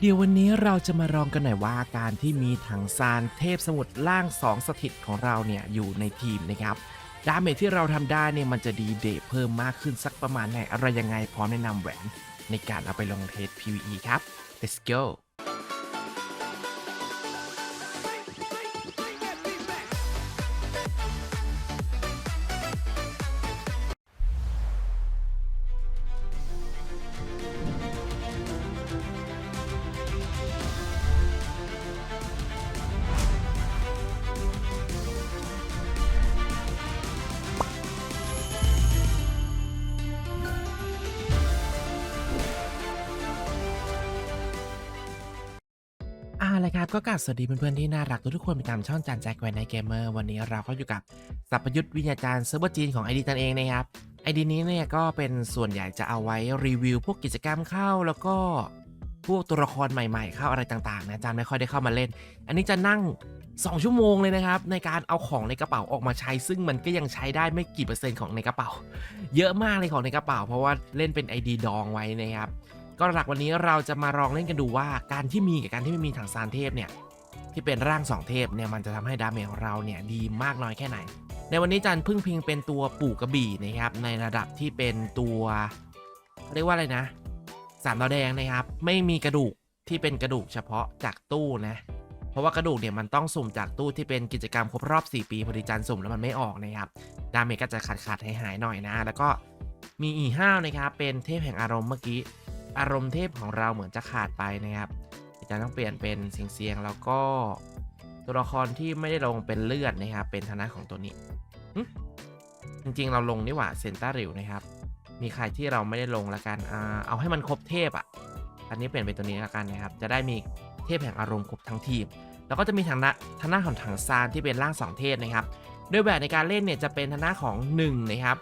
เดี๋ยววันนี้เราจะมาลองกันหน่อยว่าการที่มีถังซานเทพสมุทรล่าง 2 สถิตของเราเนี่ยอยู่ในทีมนะครับดาเมจที่เราทำได้เนี่ยมันจะดีเดเพิ่มมากขึ้นสักประมาณไหนอะไรยังไงพร้อมแนะนำแหวนในการเอาไปลงเทส PVE ครับ let's go ครับก็กราบสวัสดีเพื่อนๆที่น่ารักทุกๆคนไปตามช่องจานแจ็คไวในเกมเมอร์วันนี้เราก็อยู่กับสัพยุทธวิญญาจารย์เซิร์ฟเวอร์จีนของไอดีตันเองนะครับไอดีนี้เนี่ยก็เป็นส่วนใหญ่จะเอาไว้รีวิวพวกกิจกรรมเข้าแล้วก็พวกตัวละครใหม่ๆ เข้าอะไรต่างๆนะจานไม่ค่อยได้เข้ามาเล่น อันนี้จะนั่ง 2 ชั่วโมงเลยนะครับ ในการเอาของในกระเป๋าออกมาใช้ ซึ่งมันก็ยังใช้ได้ไม่กี่เปอร์เซ็นต์ของในกระเป๋า เยอะมากเลยของในกระเป๋า เพราะว่าเล่นเป็น ID ดองไว้นะครับ ก็หลักวันนี้เราจะมาลองเล่นกันดูว่าการที่มีกับการที่ไม่มีถังซานเทพเนี่ยที่เป็นร่างสองเทพเนี่ยมันจะทำให้ดาเมจของเราเนี่ยดีมากน้อยแค่ไหน ในวันนี้จันพึ่งพิงเป็นตัวปู่กระบี่นะครับในระดับที่เป็นตัวเรียกว่าอะไรนะสามดาวแดงนะครับไม่มีกระดูกที่เป็นกระดูกเฉพาะจากตู้นะเพราะว่ากระดูกเนี่ยมันต้องสุ่มจากตู้ที่เป็นกิจกรรมครบรอบ 4 ปีพอดีจันสุ่มแล้วมันไม่ออกนะครับดาเมจก็จะขาดขาดหายหายหน่อยนะ แล้วก็มีอีห้าวนะครับเป็นเทพแห่งอารมณ์เมื่อกี้ อารมณ์เทพของเราเหมือนจะขาดไปนะครับอาจารย์ต้องเปลี่ยนเป็นเสียงเสียงแล้วก็ตัวละครที่ไม่ได้ลงเป็นเลือดนะครับเป็นธนะของตัวนี้จริงๆ เราลงนี่หว่าเซนต้าริวนะครับ มีใครที่เราไม่ได้ลงละกันเอาให้มันครบเทพอะ อันนี้เปลี่ยนเป็นตัวนี้ละกันนะครับ จะได้มีเทพแห่งอารมณ์ครบทั้งทีม แล้วก็จะมีทางนะทางหน้าของถังซานที่เป็นร่างสองเทพนะครับโดยแบบในการเล่นเนี่ยจะเป็นทางหน้าของ1นะครับ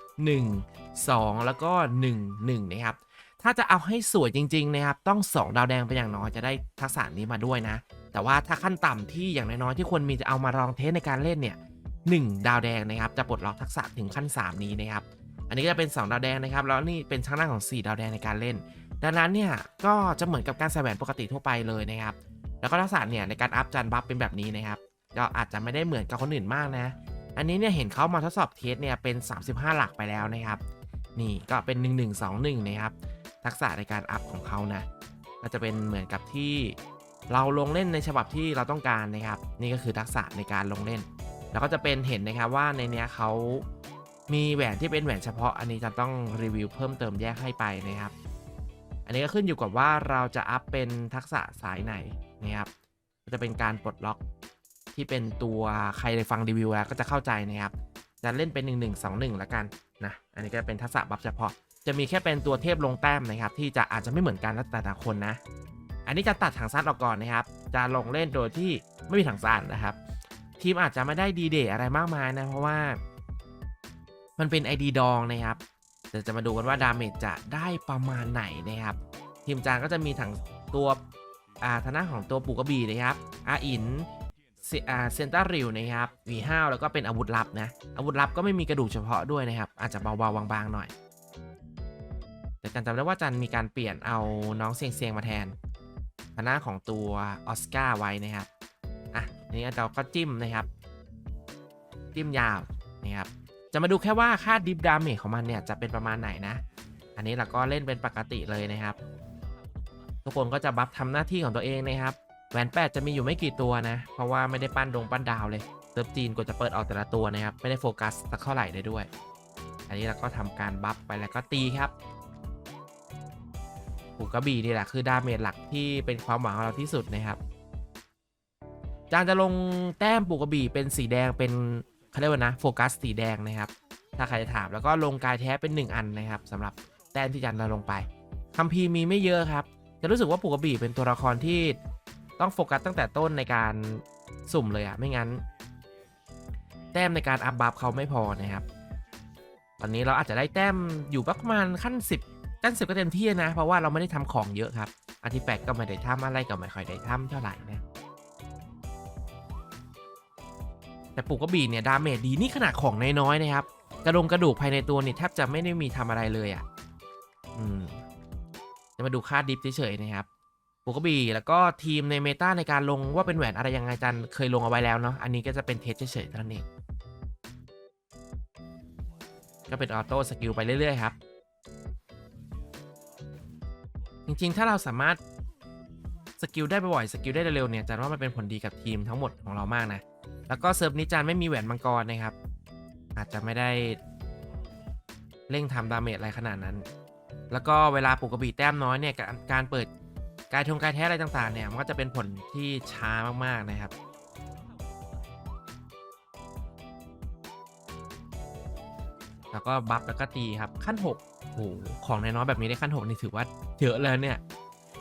1 2 แล้วก็ 1 1นะครับ ถ้าจะเอาให้สวยจริงๆนะครับต้อง 2 ดาวแดงเป็นอย่างน้อยจะได้ทักษะนี้มาด้วยนะ แต่ว่าถ้าขั้นต่ำที่อย่างน้อยๆที่ควรมีจะเอามาลองเทสในการเล่นเนี่ย1ดาวแดงนะครับจะปลดล็อกทักษะถึงขั้น 3 นี้นะครับอันนี้ก็จะเป็น 2 ดาวแดงนะครับแล้วนี่เป็นช่างหน้าของ 4 ดาวแดงในการเล่น ดังนั้นเนี่ยก็จะเหมือนกับการใส่แหวนปกติทั่วไปเลยนะครับแล้วก็ทักษะเนี่ยในการอัพจันบัฟเป็นแบบนี้นะครับก็อาจจะไม่ได้เหมือนกับคนอื่นมากนะ อันนี้เนี่ยเห็นเขามาทดสอบเทสเนี่ยเป็น 35 หลักไปแล้วนะครับ นี่ก็เป็น 1121 นะครับ ทักษะในการอัพของเขานะก็จะเป็นเหมือนกับที่เราลงเล่นในฉบับที่เราต้องการนะครับ นี่ก็คือทักษะในการลงเล่น แล้วก็จะเป็นเห็นนะครับว่าในเนี้ยเขามีแหวนที่เป็นแหวนเฉพาะ อันนี้จะต้องรีวิวเพิ่มเติมแยกให้ไปนะครับ อันนี้ก็ขึ้นอยู่กับว่าเราจะอัพเป็นทักษะสายไหนนะครับจะเป็นการปลดล็อกที่เป็นตัวใครได้ฟังรีวิวแล้วก็จะเข้าใจนะครับจะเล่นเป็น 1 1 2 1ละกันนะ อันนี้ก็เป็นทักษะบัฟเฉพาะ จะมีแค่เป็นตัวเทพลงแต้มนะครับ ที่จะอาจจะไม่เหมือนกันแล้วแต่ละคนนะ อันนี้จะตัดถังซานออกก่อนนะครับ จะลงเล่นโดยที่ไม่มีถังซานนะครับ ทีมอาจจะไม่ได้ดีเดย์อะไรมากมายนะ เพราะว่า มันเป็น ID ดองนะครับเดี๋ยวจะมาดูกันว่าดาเมจจะได้ประมาณไหนนะครับ ทีมจานก็จะมีถังตัวอ่าทาหน้าของตัวปูกระบี่นะครับอาอินเซอเซนต้าริวนะครับวีห้าแล้วก็เป็นอาวุธลับนะอาวุธลับก็ไม่มีกระดูกเฉพาะด้วยนะครับ อาจจะเบาๆบางๆหน่อย แต่กันจำได้ว่าจันมีการเปลี่ยนเอาน้องเซียงเซียงมาแทนหน้าของตัวออสการ์ไว้นะครับ อะอันนี้เราก็จิ้มนะครับ จิ้มยาวนะครับ จะมาดูแค่ว่าค่าดิฟดาเมจของมันเนี่ยจะเป็นประมาณไหนนะ อันนี้เราก็เล่นเป็นปกติเลยนะครับ ทุกคนก็จะบัฟทำหน้าที่ของตัวเองนะครับแหวนแปดจะมีอยู่ไม่กี่ตัวนะ เพราะว่าไม่ได้ปั้นดงปั้นดาวเลยเซิร์ฟจีนกว่าจะเปิดออกแต่ละตัวนะครับ ไม่ได้โฟกัสสักเท่าไหร่เลยด้วย อันนี้เราก็ทำการบัฟไปแล้วก็ตีครับ ปูกระบี่นี่แหละคือดาเมจหลักที่เป็นความหวังของเราที่สุดนะครับจานจะลงแต้มปูกระบี่เป็นสีแดงเป็นเขาเรียกว่านะโฟกัสสีแดงนะครับ ถ้าใครจะถามแล้วก็ลงกายแท้เป็น 1 อันนะครับสำหรับแต้มที่จันเราลงไปคัมภีร์มีไม่เยอะครับ จะรู้สึกว่าปูกระบี่เป็นตัวละครที่ต้องโฟกัสตั้งแต่ต้นในการสุ่มเลยอะไม่งั้น แต้มในการอัพบัฟเขาไม่พอนะครับ ตอนนี้เราอาจจะได้แต้มอยู่ประมาณขั้น 10 ขั้น10ก็เต็มที่นะ เพราะว่าเราไม่ได้ทำของเยอะครับอาร์ติแฟกต์ก็ไม่ได้ทำอะไรก็ไม่ค่อยได้ทำเท่าไหร่นะแต่ปูกระบี่เนี่ยดาเมจดีนี่ขนาดของน้อยๆนะครับ กระดงกระดูกภายในตัวเนี่ยแทบจะไม่ได้มีทำอะไรเลยอะ่ะอืมจะมาดูค่าดิฟเฉยๆนะครับปูกระบี่แล้วก็ทีมในเมตาในการลงว่าเป็นแหวนอะไรยังไงจันเคยลงเอาไว้แล้วเนาะอันนี้ก็จะเป็นเทสเฉยๆเท่านั้นเองก็เป็นออโต้สกิลไปเรื่อยๆครับ จริงๆ ถ้าเราสามารถสกิลได้บ่อยสกิลได้เร็วเนี่ยจันว่ามันเป็นผลดีกับทีมทั้งหมดของเรามากนะ แล้วก็เซิร์ฟนี้จันไม่มีแหวนมังกรนะครับ อาจจะไม่ได้เร่งทำดาเมจอะไรขนาดนั้น แล้วก็เวลาปลูกกระบี่แต้มน้อยเนี่ยการการเปิดกายทงกายแท้อะไรต่างๆเนี่ยมันก็จะเป็นผลที่ช้ามากๆนะครับแล้วก็บัฟแล้วก็ตีครับขั้น 6 โหของน้อยๆแบบนี้ได้ขั้น6นี่ถือว่าเยอะเลยเนี่ย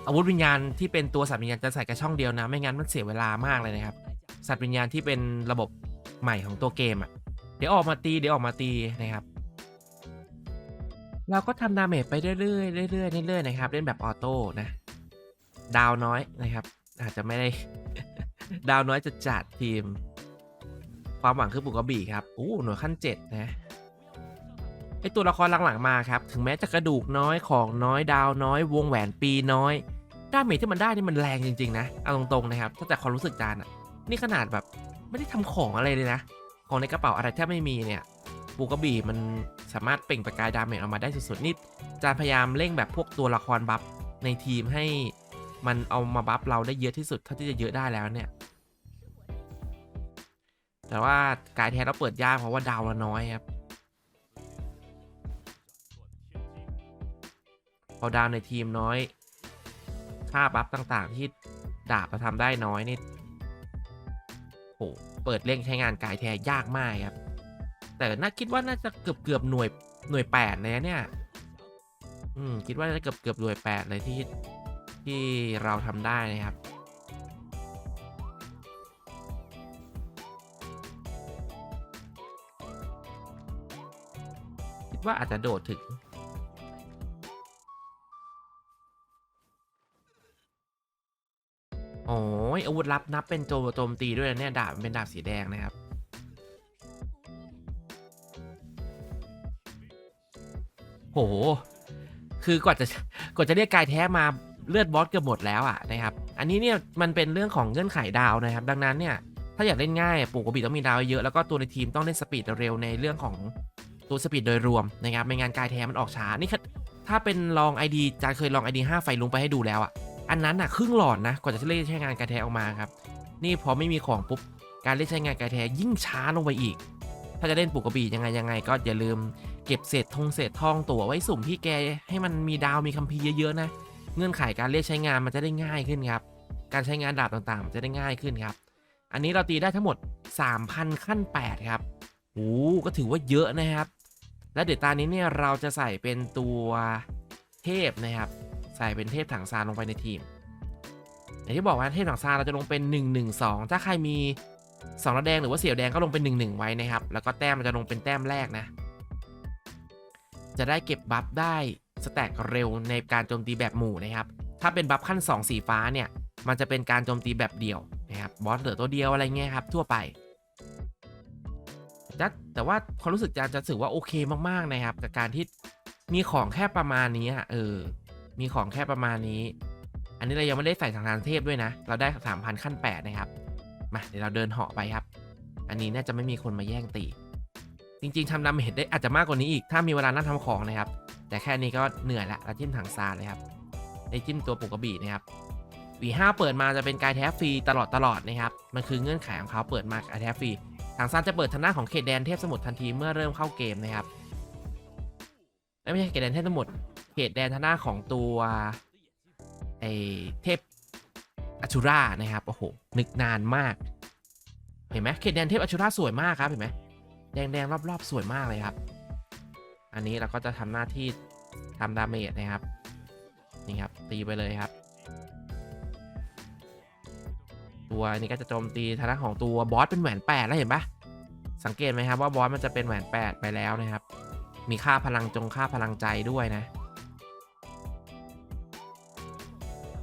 อาวุธวิญญาณที่เป็นตัวสัตว์วิญญาณจะใส่กระช่องเดียวนะ ไม่งั้นมันเสียเวลามากเลยนะครับ สัตว์วิญญาณที่เป็นระบบใหม่ของตัวเกมอะ่ะ เดี๋ยวออกมาตีเดี๋ยวออกมาตีนะครับ เราก็ทำดาเมจไปเรื่อยๆเรื่อยๆเรื่อยๆนะครับ เล่นแบบออโต้นะ ดาวน้อยนะครับ อาจจะไม่ได้ ดาวน้อยจะจัดทีม ความหวังคือปุกกระบี่ครับอู้หน่วยขั้น 7 นะ ไอตัวละครหลังๆมาครับ ถึงแม้จะกระดูกน้อยของน้อยดาวน้อยวงแหวนปีน้อยดาเมจที่มันได้นี่มันแรงจริงๆนะเอาตรงๆนะครับถ้าจากความรู้สึกจานอะนี่ขนาดแบบไม่ได้ทำของอะไรเลยนะ ของในกระเป๋าอะไรแทบไม่มีเนี่ยปูกบีมันสามารถเปล่งประกายดาเมจออกมาได้สุดๆนี่จานพยายามเร่งแบบพวกตัวละครบัฟในทีมให้มันเอามาบัฟเราได้เยอะที่สุดเท่าที่จะเยอะได้แล้วเนี่ย แต่ว่ากายแท้เราเปิดยากเพราะว่าดาวเราน้อยครับ อดาวในทีมน้อย ค่าบัฟต่างๆ ที่ดาบมาทำได้น้อยนี่โหเปิดเร่งใช้งานกายแท้ยากมากครับ แต่น่าคิดว่าน่าจะเกือบเกือบหน่วยหน่วยแปดเลยเนี่ย อืม คิดว่าน่าจะเกือบเกือบหน่วยแปดเลยที่ที่เราทำได้นะครับคิดว่าอาจจะโดดถึง โอ้ยอาวุธลับนับเป็นโจโจมตีด้วยนะเนี่ยดาบมันเป็นดาบสีแดงนะครับ โห คือกว่าจะกว่าจะเรียกกายแท้มาเลือดบอสเกือบหมดแล้วอะนะครับ อันนี้เนี่ยมันเป็นเรื่องของเงื่อนไขดาวนะครับ ดังนั้นเนี่ยถ้าอยากเล่นง่ายปลูกกบีต้องมีดาวเยอะแล้วก็ตัวในทีมต้องเล่นสปีดเร็วในเรื่องของตัวสปีดโดยรวมนะครับไม่งั้นกายแท้มันออกช้านี่คือถ้าเป็นลอง ID จานเคยลอง ID 5 ไฟลุงไปให้ดูแล้วอะ อันนั้นอะครึ่งหลอดนะกว่าจะเล่นใช้งานกายแท้ออกมาครับ นี่พอไม่มีของปุ๊บการเล่นใช้งานกายแท้ยิ่งช้าลงไปอีก ถ้าจะเล่นปลูกกระบี่ยังไงยังไง ก็อย่าลืมเก็บเศษทงเศษทองตั๋วไว้สุ่มพี่แกให้มันมีดาวมีคัมภีร์เยอะๆนะเงื่อนไขการเรียกใช้งานมันจะได้ง่ายขึ้นครับ การใช้งานดาบต่างๆ มันจะได้ง่ายขึ้นครับ อันนี้เราตีได้ทั้งหมด 3,000 ขั้น 8 ครับโอ้ก็ถือว่าเยอะนะครับ และเดี๋ยวตานี้เนี่ยเราจะใส่เป็นตัวเทพนะครับ ใส่เป็นเทพถังซานลงไปในทีม อย่างที่บอกว่าเทพถังซานเราจะลงเป็น 1 1 2 ถ้าใครมี2ระแดงหรือว่าเสี่ยวแดงก็ลงเป็น 1 1 ไว้นะครับ แล้วก็แต้มมันจะลงเป็นแต้มแรกนะ จะได้เก็บบัฟได้สแต็กเร็วในการโจมตีแบบหมู่นะครับ ถ้าเป็นบัฟขั้น 2 สีฟ้าเนี่ย มันจะเป็นการโจมตีแบบเดี่ยวนะครับ บอสเหลือตัวเดียวอะไรเงี้ยครับทั่วไปแต่แต่ว่าความรู้สึกจะจะถือว่าโอเคมากๆนะครับ กับการที่มีของแค่ประมาณนี้เออ มีของแค่ประมาณนี้ อันนี้เรายังไม่ได้ใส่สังหารเทพด้วยนะ เราได้ 3,000 ขั้น 8 นะครับ มาเดี๋ยวเราเดินเหาะไปครับ อันนี้น่าจะไม่มีคนมาแย่งตี จริงๆทำดาเมจได้อาจจะมากกว่านี้อีก ถ้ามีเวลานั่งทำของนะครับ แต่แค่นี้ก็เหนื่อยละเราจิ้มถังซานเลยครับ ได้จิ้มตัวปุกกระบี่นะครับวีห้าเปิดมาจะเป็นกายแท้ฟรีตลอดตลอดนะครับ มันคือเงื่อนไขของเขาเปิดมากายแท้ฟรีถังซานจะเปิดทางหน้าของเขตแดนเทพสมุทรทันทีเมื่อเริ่มเข้าเกมนะครับ ไม่ใช่เขตแดนเทพสมุทรเขตแดนทางหน้าของตัวไอเทพอชูรานะครับ โอ้โห นึกนานมาก เห็นไหมเขตแดนเทพอชูราสวยมากครับ เห็นไหมแดงๆรอบๆ สวยมากเลยครับ อันนี้เราก็จะทำหน้าที่ทำดาเมจนะครับ นี่ครับ ตีไปเลยครับ ตัวนี้ก็จะโจมตีทางด้านของตัวบอสเป็นแหวนแปดแล้วเห็นปะสังเกตไหมครับว่าบอสมันจะเป็นแหวนแปดไปแล้วนะครับ มีค่าพลังจงค่าพลังใจด้วยนะ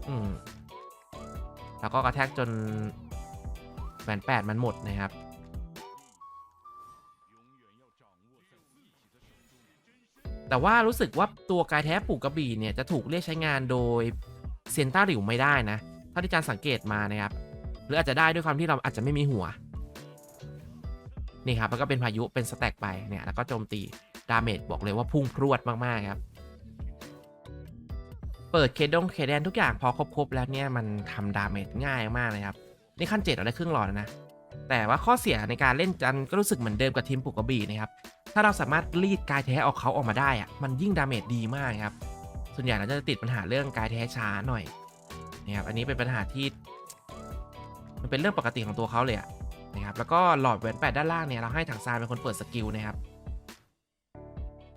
อืม แล้วก็กระแทกจนแหวนแปดมันหมดนะครับ แต่ว่ารู้สึกว่าตัวกายแท้ปลูกกระบี่เนี่ยจะถูกเรียกใช้งานโดยเซียนต้าหลิวไม่ได้นะถ้าที่อาจารย์สังเกตมานะครับ หรืออาจจะได้ด้วยความที่เราอาจจะไม่มีหัว นี่ครับ แล้วก็เป็นพายุเป็นสแต็กไปเนี่ย แล้วก็โจมตี ดาเมจบอกเลยว่าพุ่งพรวดมากๆครับเปิดเคดงเคแดนทุกอย่างพอครบๆแล้วเนี่ยมันทำดาเมจง่ายมากเลยครับ นี่ขั้นเจ็ดเราได้ครึ่งหลอดนะ แต่ว่าข้อเสียในการเล่นจันก็รู้สึกเหมือนเดิมกับทีมปุกกระบีนะครับ ถ้าเราสามารถรีดกายแท้ออกเขาออกมาได้อะมันยิ่งดาเมจดีมากครับ ส่วนใหญ่เราจะติดปัญหาเรื่องกายแท้ช้าหน่อยนะครับอันนี้เป็นปัญหาที่ มันเป็นเรื่องปกติของตัวเขาเลยะนะครับแล้วก็หลอดแหวนแปดด้านล่างเนี่ยเราให้ถังซานเป็นคนเปิดสกิลนะครับ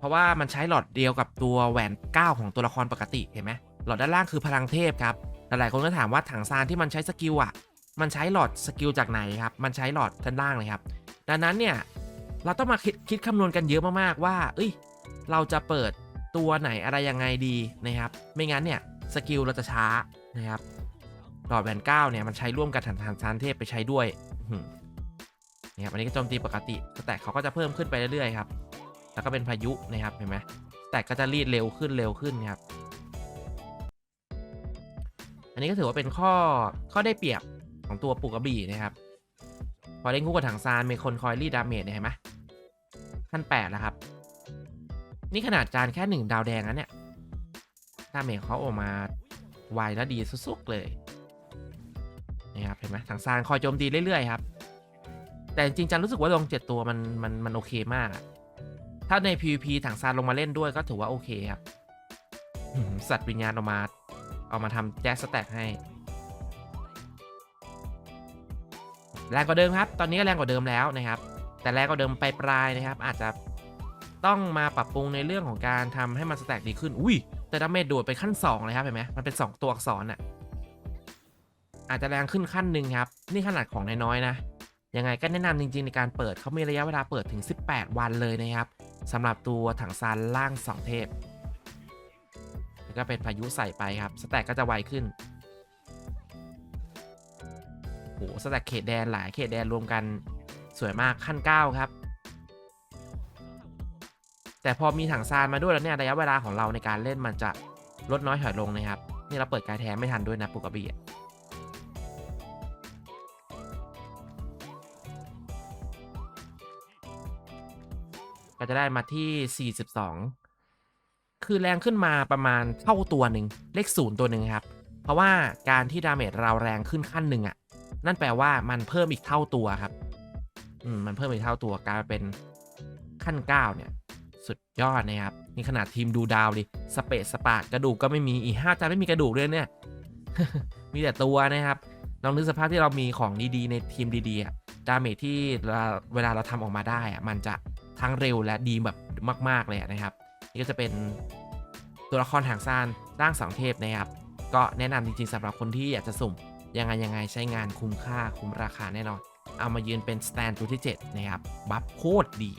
ราะว่ามันใช้หลอดเดียวกับตัวแหวน9ของตัวละครปกติเห็นไหมหลอดด้านล่างคือพลังเทพครับหลายๆคนก็ถามว่าถังซานที่มันใช้สกิลอะมันใช้หลอดสกิลจากไหนครับมันใช้หลอดด้านล่างเลยครับดังนั้นเนี่ยเราต้องมาคิดคิดคำนวณกันเยอะมากๆว่า เอ้ย เราจะเปิดตัวไหนอะไรยังไงดีนะครับ ไม่งั้นเนี่ยสกิลเราจะช้านะครับหลอดแหวนเก้าเนี่ยมันใช้ร่วมกับถังถังซานเทพไปใช้ด้วยนี่ครับอันนี้ก็โจมตีปกติแต่เขาก็จะเพิ่มขึ้นไปเรื่อยๆครับ แล้วก็เป็นพายุนะครับ เห็นไหมแต่ก็จะรีดเร็วขึ้นเร็วขึ้นครับ อันนี้ก็ถือว่าเป็นข้อข้อได้เปรียบของตัวปุกระบี่นะครับ พอเล่นคู่กับถังซานมีคนคอยรีดดาเมจเห็นไหมขั้นแปดแล้วครับ นี่ขนาดจานแค่หนึ่งดาวแดงนะเนี่ยดาเมจเขาออกมาไวและดีสุดๆเลยนะครับเห็นไหมถังซานคอยโจมตีเรื่อยๆครับแต่จริงๆจันรู้สึกว่าลงเจ็ดตัวมันมันมันโอเคมาก ถ้าใน PVP ถังซานลงมาเล่นด้วยก็ถือว่าโอเคครับอื้อหือสัตว์วิญญาณออกมา เอามาทำแจ็คสแต็กให้แรงกว่าเดิมครับ ตอนนี้ก็แรงกว่าเดิมแล้วนะครับ แต่แรงกว่าเดิมไปปลายๆนะครับ อาจจะต้องมาปรับปรุงในเรื่องของการทำให้มันสแต็กดีขึ้น อุ้ย แต่ดาเมจโดดไปขั้น2เลยครับเห็นไหมมันเป็น 2 ตัวอักษรอะ อาจจะแรงขึ้นขั้นหนึ่งครับ นี่ขนาดของน้อยๆนะ ยังไงก็แนะนำจริง ๆ ในการเปิดเขามีระยะเวลาเปิดถึง 18 วันเลยนะครับ สำหรับตัวถังซานล่าง 2 เทพ แล้วก็เป็นพายุใส่ไปครับ สแต็กก็จะไวขึ้นโอ้โหสแต็กเขตแดนหลายเขตแดนรวมกันสวยมากขั้น 9 ครับ แต่พอมีถังซานมาด้วยแล้วเนี่ยระยะเวลาของเราในการเล่นมันจะลดน้อยถอยลงนะครับ นี่เราเปิดกายแท้ไม่ทันด้วยนะปุกก ก็จะได้มาที่ 42 คือแรงขึ้นมาประมาณเท่าตัวหนึ่งเลขศูนย์ตัวหนึ่งครับ เพราะว่าการที่ดาเมจเราแรงขึ้นขั้นหนึ่งอะ่ะ นั่นแปลว่ามันเพิ่มอีกเท่าตัวครับ อืม มันเพิ่มอีกเท่าตัวกลายเป็นขั้น 9 เนี่ย สุดยอดนะครับ นี่ขนาดทีมดูดาวดิ สเปซสปากระดูกก็ไม่มีอีห้าจานไม่มีกระดูกเลยเนี่ย มีแต่ตัวนะครับลองนึกสภาพที่เรามีของดีๆ ในทีมดีๆอะดาเมจที่เวลาเราทำออกมาได้อะมันจะ ทั้งเร็วและดีแบบมาก ๆ เลยนะครับ นี่ก็จะเป็นตัวละครหางซานร่างสองเทพนะครับ ก็แนะนำจริง ๆสำหรับคนที่อยากจะสุ่ม ยังไงยังไงใช้งานคุ้มค่าคุ้มราคาแน่นอน เอามายืนเป็นสแตนตัวที่ 7 นะครับ บัฟโคตรดี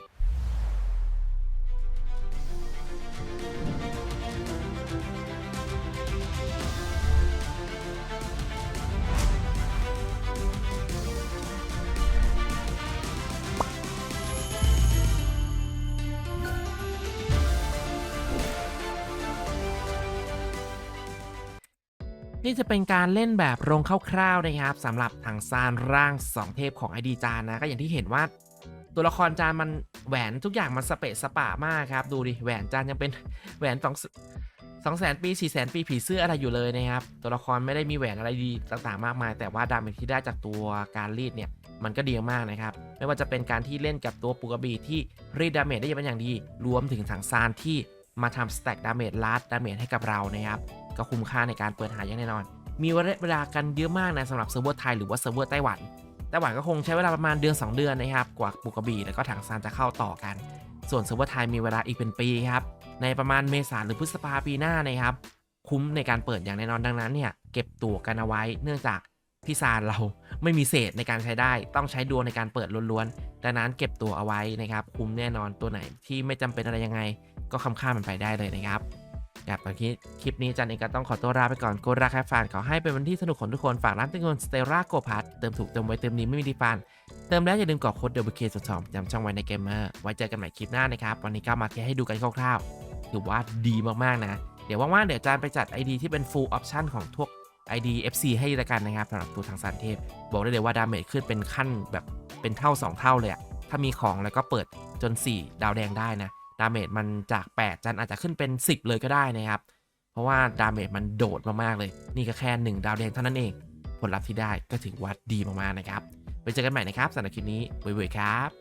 นี่จะเป็นการเล่นแบบโรงคร่าวๆนะครับสำหรับทางซานร่าง 2 เทพของไอดีจานนะก็อย่างที่เห็นว่า ตัวละครจานมันแหวนทุกอย่างมันสเปะสปะมากครับ ดูดิแหวนจานยังเป็นแหวนสองสองแสนปีสี่แสนปีผีเสื้ออะไรอยู่เลยนะครับ ตัวละครไม่ได้มีแหวนอะไรดีต่างๆ มากมาย แต่ว่าดาเมจที่ได้จากตัวการรีดเนี่ยมันก็ดีมากนะครับ ไม่ว่าจะเป็นการที่เล่นกับตัวปูกระบีที่รีดดาเมจได้เป็นอย่างดี รวมถึงถังซานที่มาทำสแต็กดาเมจลาดดาเมจให้กับเรานะครับ ก็คุ้มค่าในการเปิดหาอย่างแน่นอน มีเวลากันเยอะมากนะสำหรับเซิร์ฟเวอร์ไทยหรือว่าเซิร์ฟเวอร์ไต้หวันไต้หวันก็คงใช้เวลาประมาณเดือน 2 เดือนนะครับ กว่าปุกกระบี่แล้วก็ถังซานจะเข้าต่อกัน ส่วนเซิร์ฟเวอร์ไทยมีเวลาอีกเป็นปีครับ ในประมาณเมษาหรือพฤษภาปีหน้านะครับ คุ้มในการเปิดอย่างแน่นอนดังนั้นเนี่ยเก็บตั๋วกันเอาไว้ เนื่องจากพี่ซานเราไม่มีเศษในการใช้ได้ ต้องใช้ดวงในการเปิดล้วนๆดังนั้นเก็บตัวเอาไว้นะครับ คุ้มแน่นอนตัวไหนที่ไม่จำเป็นอะไรยังไง ก็ค้ำค่ามันไปได้เลยนะครับ ครับตอนนี้คลิปนี้จันเองก็ต้องขอตัวลาไปก่อนโกราแฟานขอให้เป็นวันที่สนุกของทุกคนฝากร้านเติมเงินสเตราโกพัทเติมถูกเติมไวเติมนี้ไม่มีดีฟัน เติมแล้วอย่าลืมกรอกโค้ดเดบิเคสดสองจำช่องไว้ในเกมเมอร์ไว้เจอกันใหม่คลิปหน้านะครับวันนี้ก็มาเทสให้ดูกันคร่าวๆถือว่าดีมากๆนะ เดี๋ยวว่างๆเดี๋ยวจารย์ไปจัด ID ที่เป็น full option ของพวก ID FC ให้ละกันนะครับสำหรับตัวทางสันเทพ บอกได้เลยว่าดาเมจขึ้นเป็นขั้นแบบเป็นเท่า 2 เท่าเลยอะถ้ามีของแล้วก็เปิดจน 4 ดาวแดงได้นะ ดาเมจมันจาก 8 จันอาจจะขึ้นเป็น 10 เลยก็ได้นะครับ เพราะว่าดาเมจมันโดดมากๆเลย นี่ก็แค่ 1 ดาวแดงเท่านั้นเอง ผลลัพธ์ที่ได้ก็ถือว่าดีมากๆนะครับ ไปเจอกันใหม่นะครับสำหรับคลิปนี้บ๊ายบายครับ